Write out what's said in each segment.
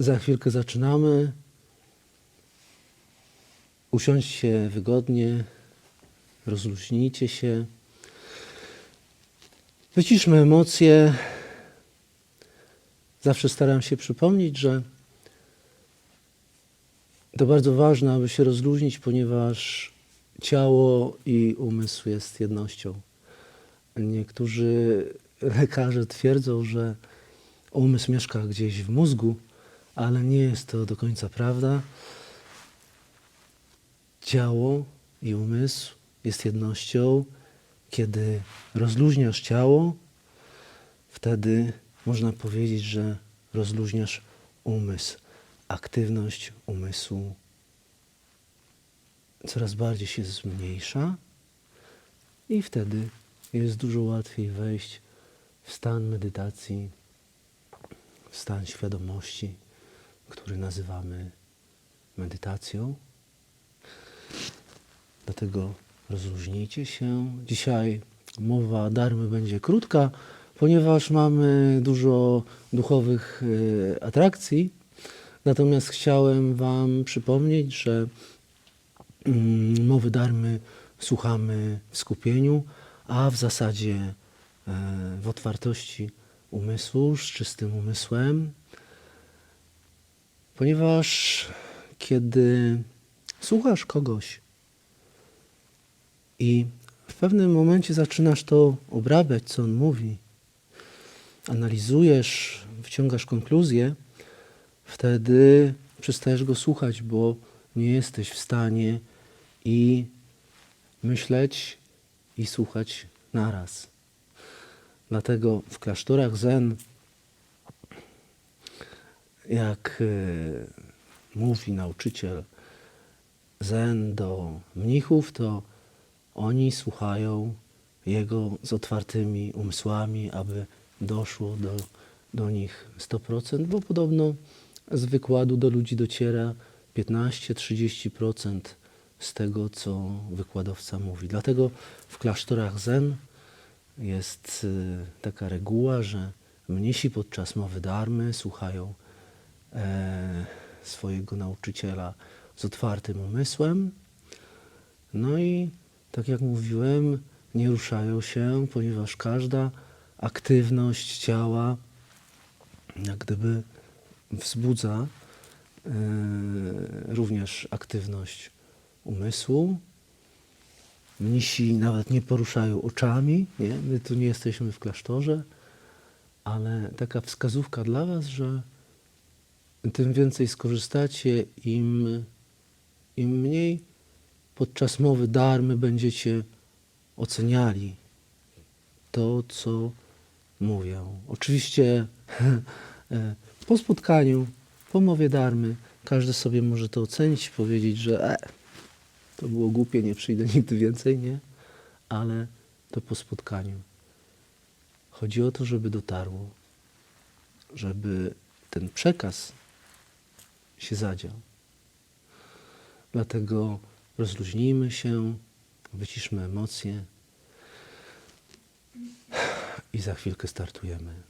Za chwilkę zaczynamy. Usiądźcie wygodnie, rozluźnijcie się. Wyciszmy emocje. Zawsze staram się przypomnieć, że to bardzo ważne, aby się rozluźnić, ponieważ ciało i umysł jest jednością. Niektórzy lekarze twierdzą, że umysł mieszka gdzieś w mózgu, ale nie jest to do końca prawda. Ciało i umysł jest jednością. Kiedy rozluźniasz ciało, wtedy można powiedzieć, że rozluźniasz umysł. Aktywność umysłu coraz bardziej się zmniejsza i wtedy jest dużo łatwiej wejść w stan medytacji, w stan świadomości, który nazywamy medytacją. Dlatego rozluźnijcie się. Dzisiaj mowa darmy będzie krótka, ponieważ mamy dużo duchowych e, atrakcji. Natomiast chciałem Wam przypomnieć, że mm, mowy darmy słuchamy w skupieniu, a w zasadzie e, w otwartości umysłu, z czystym umysłem, ponieważ kiedy słuchasz kogoś i w pewnym momencie zaczynasz to obrabiać, co on mówi, analizujesz, wyciągasz konkluzję, wtedy przestajesz go słuchać, bo nie jesteś w stanie i myśleć i słuchać naraz. Dlatego w klasztorach zen, jak e, mówi nauczyciel zen do mnichów, to oni słuchają jego z otwartymi umysłami, aby doszło do, do nich 100%, bo podobno z wykładu do ludzi dociera 15-30% z tego, co wykładowca mówi. Dlatego w klasztorach zen jest y, taka reguła, że mnisi podczas mowy darmy słuchają swojego nauczyciela z otwartym umysłem. No i tak jak mówiłem, nie ruszają się, ponieważ każda aktywność ciała jak gdyby wzbudza e, również aktywność umysłu. Mnisi nawet nie poruszają oczami, nie? my tu nie jesteśmy w klasztorze, ale taka wskazówka dla Was, że tym więcej skorzystacie, im, im mniej podczas mowy darmy będziecie oceniali to, co mówią. Oczywiście e, po spotkaniu, po mowie darmy, każdy sobie może to ocenić, powiedzieć, że e, to było głupie, nie przyjdę nigdy więcej, nie? Ale to po spotkaniu. Chodzi o to, żeby dotarło, żeby ten przekaz się zadział. Dlatego rozluźnijmy się, wyciszmy emocje i za chwilkę startujemy.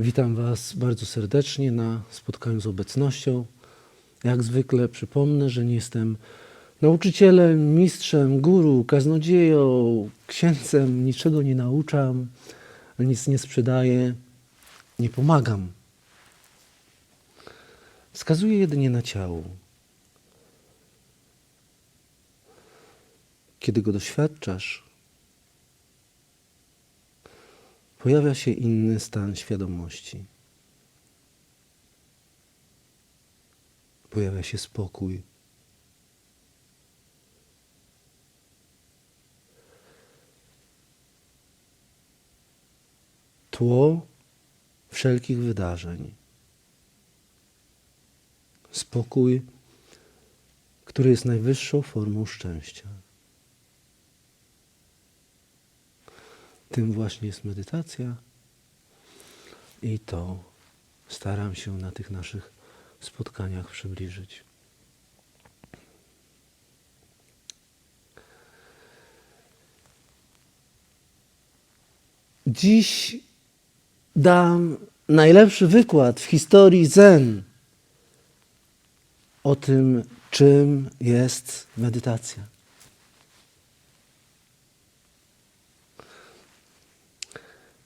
Witam Was bardzo serdecznie na spotkaniu z obecnością. Jak zwykle przypomnę, że nie jestem nauczycielem, mistrzem, guru, kaznodzieją, księcem, niczego nie nauczam, nic nie sprzedaję, nie pomagam. Wskazuję jedynie na ciało. Kiedy go doświadczasz, pojawia się inny stan świadomości. Pojawia się spokój. Tło wszelkich wydarzeń. Spokój, który jest najwyższą formą szczęścia. Tym właśnie jest medytacja i to staram się na tych naszych spotkaniach przybliżyć. Dziś dam najlepszy wykład w historii Zen o tym, czym jest medytacja.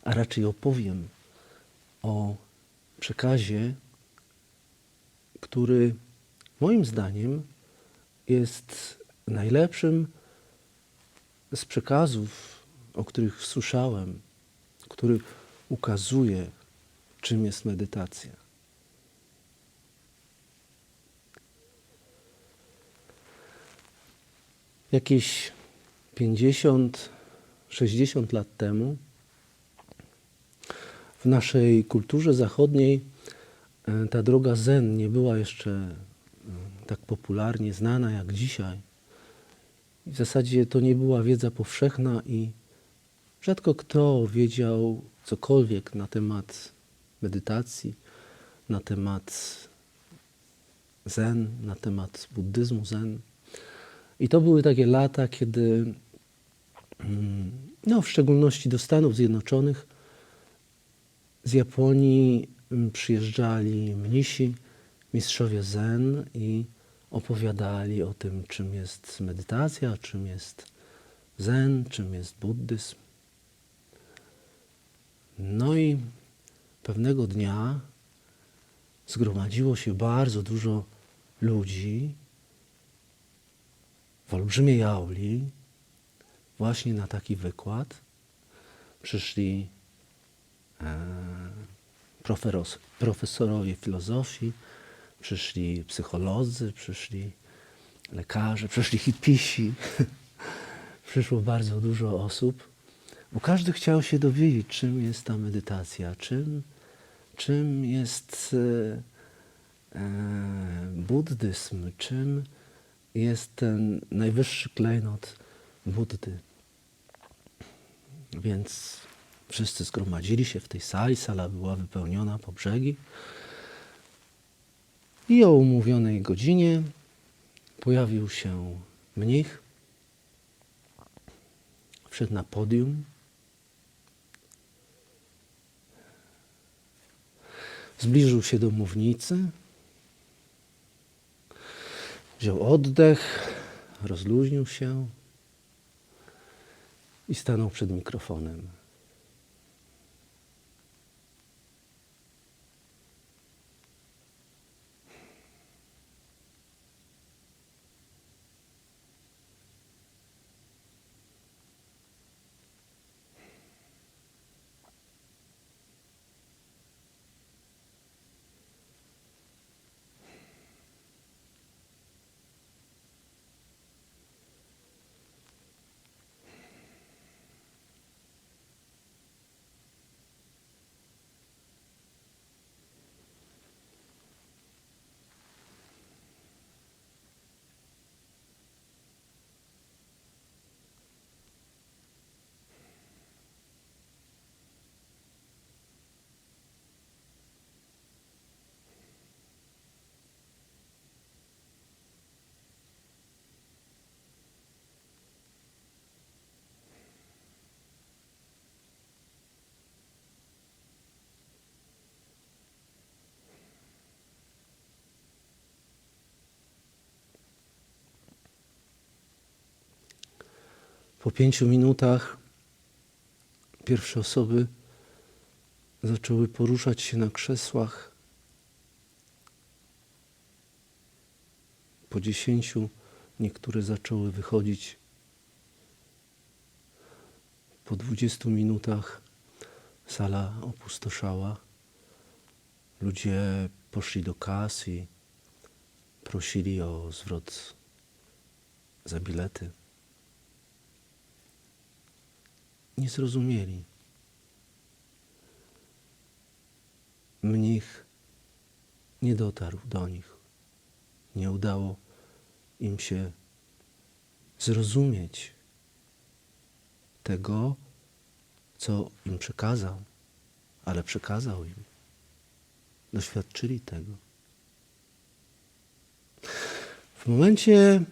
A raczej opowiem o przekazie, który moim zdaniem jest najlepszym z przekazów, o których słyszałem, który ukazuje, czym jest medytacja. Jakieś 50, 60 lat temu w naszej kulturze zachodniej e, ta droga zen nie była jeszcze e, tak popularnie znana jak dzisiaj. W zasadzie to nie była wiedza powszechna i rzadko kto wiedział cokolwiek na temat medytacji, na temat zen, na temat buddyzmu zen. I to były takie lata, kiedy mm, no, w szczególności do Stanów Zjednoczonych z Japonii mm, przyjeżdżali mnisi, mistrzowie zen i opowiadali o tym, czym jest medytacja, czym jest zen, czym jest buddyzm. No i pewnego dnia zgromadziło się bardzo dużo ludzi w olbrzymiej auli właśnie na taki wykład. Przyszli proferos, profesorowie filozofii, przyszli psycholodzy, przyszli lekarze, przyszli hipisi. Przyszło bardzo dużo osób, bo każdy chciał się dowiedzieć, czym jest ta medytacja, czym, czym jest e, e, buddyzm, czym jest ten najwyższy klejnot Buddy. Więc wszyscy zgromadzili się w tej sali, sala była wypełniona po brzegi. I o umówionej godzinie pojawił się mnich, wszedł na podium, zbliżył się do mównicy, wziął oddech, rozluźnił się i stanął przed mikrofonem. Po pięciu minutach pierwsze osoby zaczęły poruszać się na krzesłach. Po dziesięciu niektóre zaczęły wychodzić. Po dwudziestu minutach sala opustoszała. Ludzie poszli do kas i prosili o zwrot za bilety. Nie zrozumieli. mnich nie dotarł do nich. Nie udało im się zrozumieć tego, co im przekazał, ale przekazał im. Doświadczyli tego. W momencie,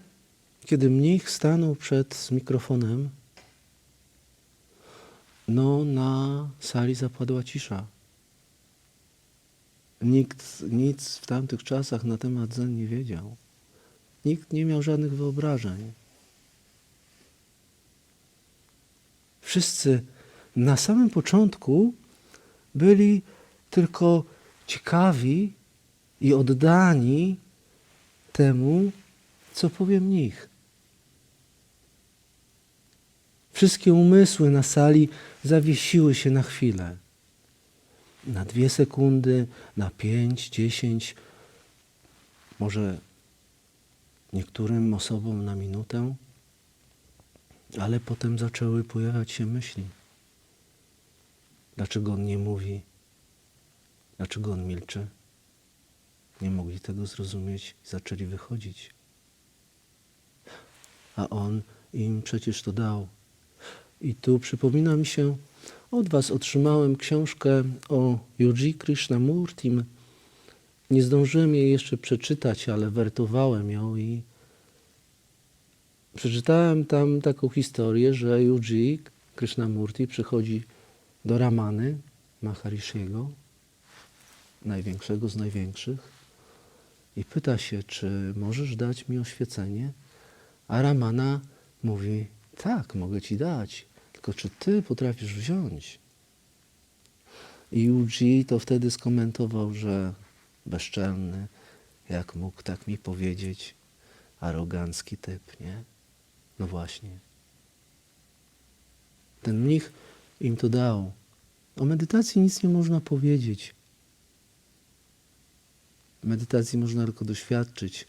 kiedy mnich stanął przed mikrofonem, no na sali zapadła cisza. Nikt nic w tamtych czasach na temat zen nie wiedział. Nikt nie miał żadnych wyobrażeń. Wszyscy na samym początku byli tylko ciekawi i oddani temu, co powie mnich. Wszystkie umysły na sali zawiesiły się na chwilę. Na dwie sekundy, na pięć, dziesięć, może niektórym osobom na minutę, ale potem zaczęły pojawiać się myśli. Dlaczego on nie mówi? Dlaczego on milczy? Nie mogli tego zrozumieć zaczęli wychodzić. A on im przecież to dał. I tu przypomina mi się, od Was otrzymałem książkę o Yuji Krishnamurtim. Nie zdążyłem jej jeszcze przeczytać, ale wertowałem ją i przeczytałem tam taką historię, że Yuji Krishnamurti przychodzi do Ramany Maharishiego, największego z największych, i pyta się, czy możesz dać mi oświecenie? A Ramana mówi, tak, mogę ci dać, tylko czy ty potrafisz wziąć? I Yuji to wtedy skomentował, że bezczelny, jak mógł tak mi powiedzieć, arogancki typ, nie? No właśnie. Ten mnich im to dał. O medytacji nic nie można powiedzieć. Medytacji można tylko doświadczyć.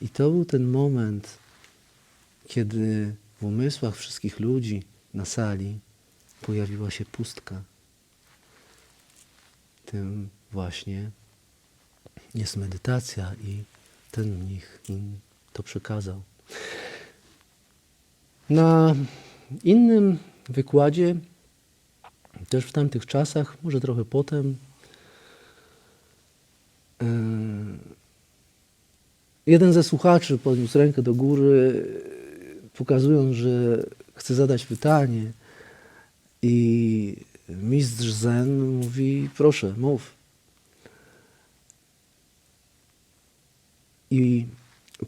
I to był ten moment, kiedy w umysłach wszystkich ludzi na sali pojawiła się pustka. Tym właśnie jest medytacja i ten mnich im to przekazał. Na innym wykładzie, też w tamtych czasach, może trochę potem, e, jeden ze słuchaczy podniósł rękę do góry, pokazując, że chce zadać pytanie. I mistrz Zen mówi: Proszę, mów. I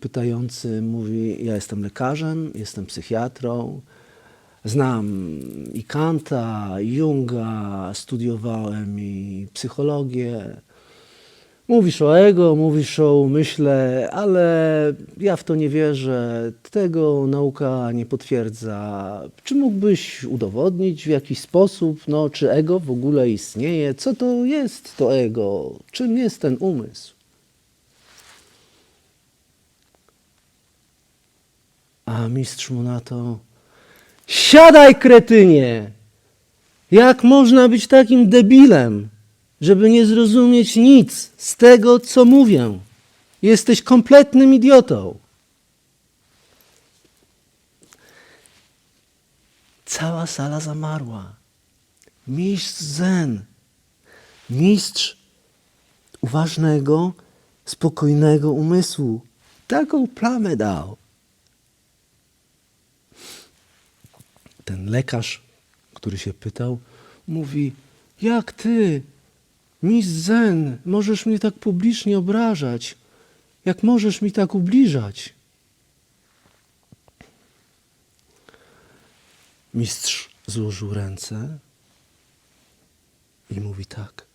pytający mówi: Ja jestem lekarzem, jestem psychiatrą, znam i Kanta, i Junga, studiowałem i psychologię. Mówisz o ego, mówisz o umyśle, ale ja w to nie wierzę. Tego nauka nie potwierdza. Czy mógłbyś udowodnić w jakiś sposób, no, czy ego w ogóle istnieje? Co to jest to ego? Czym jest ten umysł? A mistrz mu na to: Siadaj, kretynie! Jak można być takim debilem, żeby nie zrozumieć nic z tego, co mówię? Jesteś kompletnym idiotą. Cała sala zamarła. Mistrz Zen, mistrz uważnego, spokojnego umysłu, taką plamę dał. Ten lekarz, który się pytał, mówi: Jak ty, mistrz Zen, możesz mnie tak publicznie obrażać? Jak możesz mi tak ubliżać? Mistrz złożył ręce i mówi tak.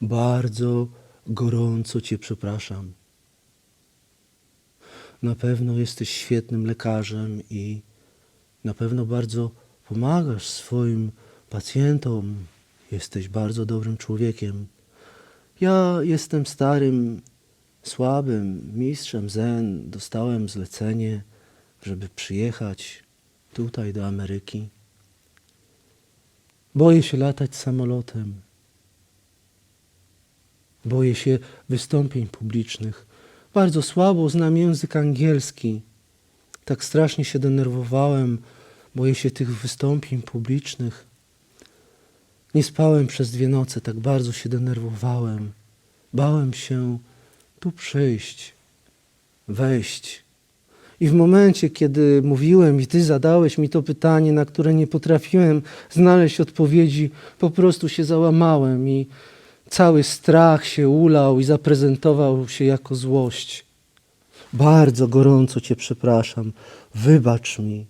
Bardzo gorąco Cię przepraszam. Na pewno jesteś świetnym lekarzem i na pewno bardzo pomagasz swoim pacjentom. Jesteś bardzo dobrym człowiekiem. Ja jestem starym, słabym mistrzem Zen. Dostałem zlecenie, żeby przyjechać tutaj do Ameryki. Boję się latać samolotem. Boję się wystąpień publicznych. Bardzo słabo znam język angielski. Tak strasznie się denerwowałem. Boję się tych wystąpień publicznych. Nie spałem przez dwie noce, tak bardzo się denerwowałem. Bałem się tu przyjść, wejść. I w momencie, kiedy mówiłem i ty zadałeś mi to pytanie, na które nie potrafiłem znaleźć odpowiedzi, po prostu się załamałem i cały strach się ulał i zaprezentował się jako złość. Bardzo gorąco cię przepraszam. Wybacz mi.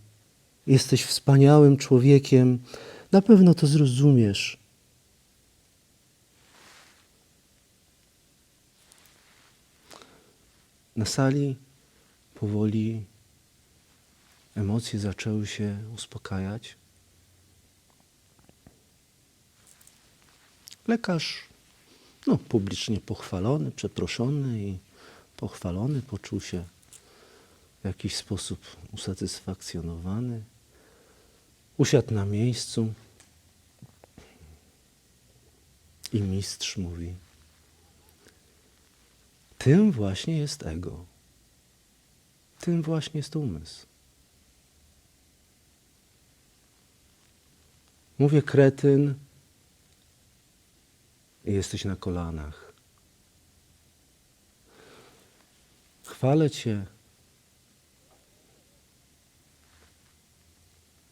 Jesteś wspaniałym człowiekiem. Na pewno to zrozumiesz. Na sali powoli emocje zaczęły się uspokajać. Lekarz, no, publicznie pochwalony, przeproszony i pochwalony, poczuł się w jakiś sposób usatysfakcjonowany. Usiadł na miejscu i mistrz mówi: Tym właśnie jest ego. Tym właśnie jest umysł. Mówię kretyn i jesteś na kolanach. Chwalę Cię.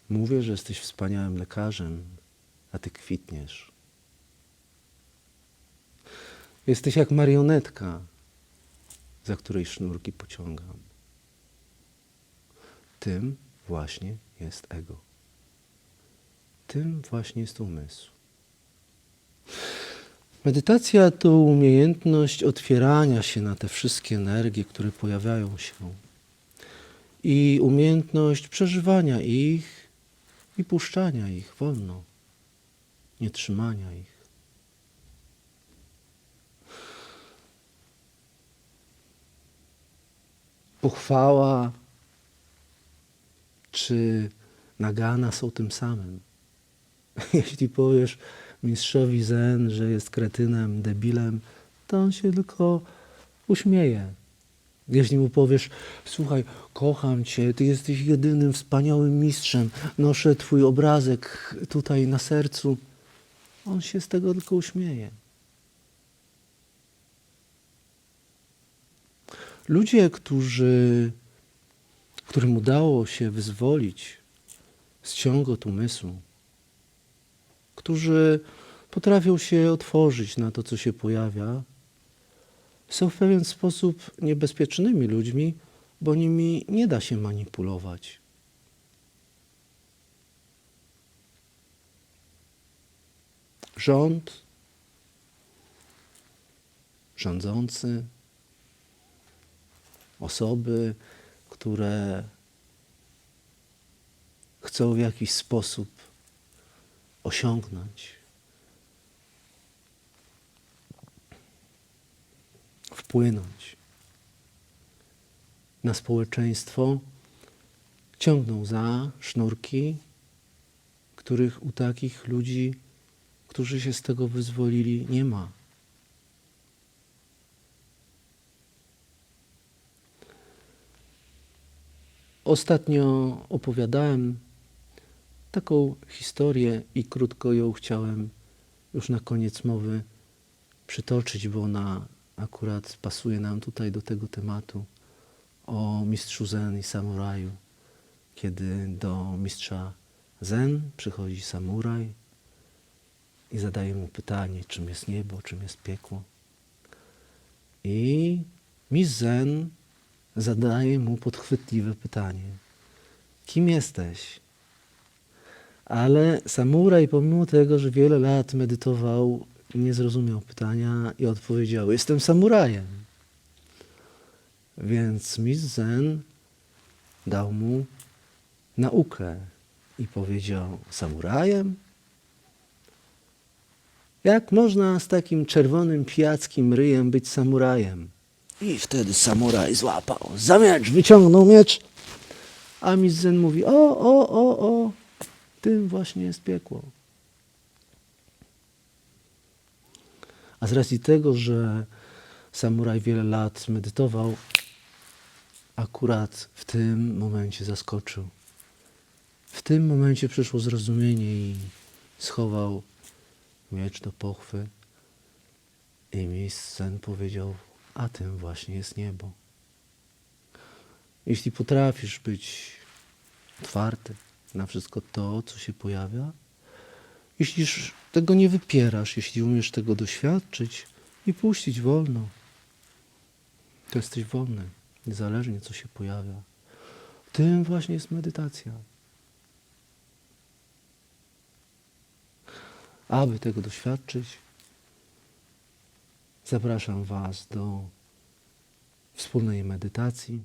Mówię, że jesteś wspaniałym lekarzem, a Ty kwitniesz. Jesteś jak marionetka, za której sznurki pociągam. Tym właśnie jest ego. Tym właśnie jest umysł. Medytacja to umiejętność otwierania się na te wszystkie energie, które pojawiają się, i umiejętność przeżywania ich i puszczania ich wolno, nie trzymania ich. Pochwała czy nagana są tym samym. Jeśli powiesz mistrzowi Zen, że jest kretynem, debilem, to on się tylko uśmieje. Jeśli mu powiesz, słuchaj, kocham cię, ty jesteś jedynym wspaniałym mistrzem, noszę twój obrazek tutaj na sercu, on się z tego tylko uśmieje. Ludzie, którzy, którym udało się wyzwolić z ciągot umysłu, którzy potrafią się otworzyć na to, co się pojawia, są w pewien sposób niebezpiecznymi ludźmi, bo nimi nie da się manipulować. Rząd, rządzący, osoby, które chcą w jakiś sposób osiągnąć, wpłynąć na społeczeństwo, ciągną za sznurki, których u takich ludzi, którzy się z tego wyzwolili, nie ma. Ostatnio opowiadałem taką historię i krótko ją chciałem już na koniec mowy przytoczyć, bo ona akurat pasuje nam tutaj do tego tematu o mistrzu Zen i samuraju. Kiedy do mistrza Zen przychodzi samuraj i zadaje mu pytanie, czym jest niebo, czym jest piekło. I mistrz Zen zadaje mu podchwytliwe pytanie. Kim jesteś? Ale samuraj, pomimo tego, że wiele lat medytował, nie zrozumiał pytania i odpowiedział: Jestem samurajem. Więc mistrz Zen dał mu naukę i powiedział: Samurajem? Jak można z takim czerwonym pijackim ryjem być samurajem? I wtedy samuraj złapał za miecz, wyciągnął miecz, a mistrz Zen mówi: O, o, o, o, tym właśnie jest piekło. A z racji tego, że samuraj wiele lat medytował, akurat w tym momencie zaskoczył. W tym momencie przyszło zrozumienie i schował miecz do pochwy. I mi sen powiedział, a tym właśnie jest niebo. Jeśli potrafisz być otwarty na wszystko to, co się pojawia, jeśli tego nie wypierasz, jeśli umiesz tego doświadczyć i puścić wolno, to jesteś wolny, niezależnie co się pojawia. Tym właśnie jest medytacja. Aby tego doświadczyć, zapraszam Was do wspólnej medytacji.